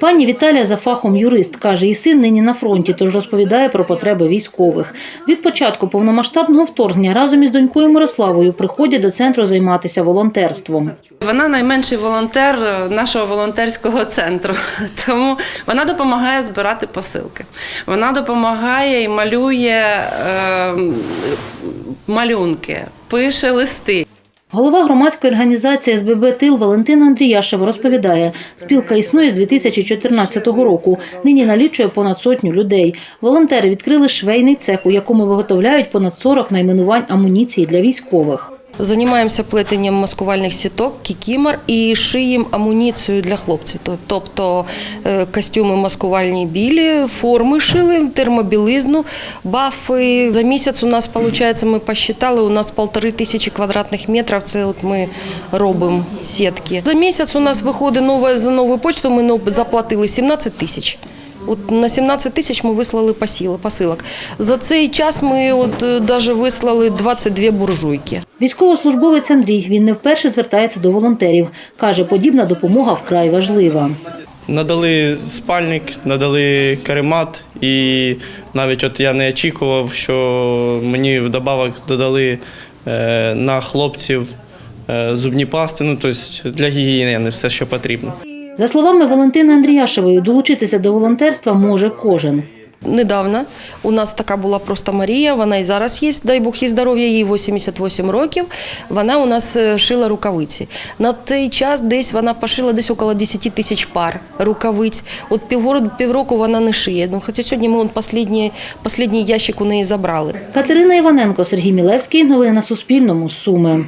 Пані Віталія за фахом юрист каже, і син нині на фронті, тож розповідає про потреби військових. Від початку повномасштабного вторгнення разом із донькою Мирославою приходять до центру займатися волонтерством. Вона найменший волонтер е, нашого волонтерського центру, тому вона допомагає збирати посилки. Вона допомагає і малює е, малюнки, пише листи. Голова громадської організації СББ Тил Валентина Андріяшева розповідає, спілка існує з 2014 року. Нині налічує понад сотню людей. Волонтери відкрили швейний цех, у якому виготовляють понад 40 найменувань амуніції для військових. Займаємося плетенням маскувальних сіток, кікімор і шиємо амуніцію для хлопців. Тобто е, костюми маскувальні білі, форми шили, термобілизну, бафи. За місяць у нас виходить, ми посчитали, у нас полтори тисячі квадратних метрів. Це от ми робимо сітки. За місяць у нас виходить нове за нову почту. Ми заплатили 17 тисяч. От на 17 тисяч ми вислали посіли- посилок. За цей час ми от навіть вислали 22 буржуйки. Військовослужбовець Андрій він не вперше звертається до волонтерів. Каже, подібна допомога вкрай важлива. Надали спальник, надали каремат, і навіть от я не очікував, що мені вдобавок додали е, на хлопців е, зубні пасти, ну тобто для гігієни все, що потрібно. За словами Валентини Андріяшевої, долучитися до волонтерства може кожен. Недавно у нас така була просто Марія, вона і зараз є, дай Бог їй здоров'я, їй 88 років. Вона у нас е, шила рукавиці. На той час десь вона пошила десь около 10 тисяч пар рукавиць. От півроку, півроку вона не шиє. Ну, хоча сьогодні ми останній ящик у неї забрали. Катерина Іваненко, Сергій Мілевський. Новини на Суспільному. Суми.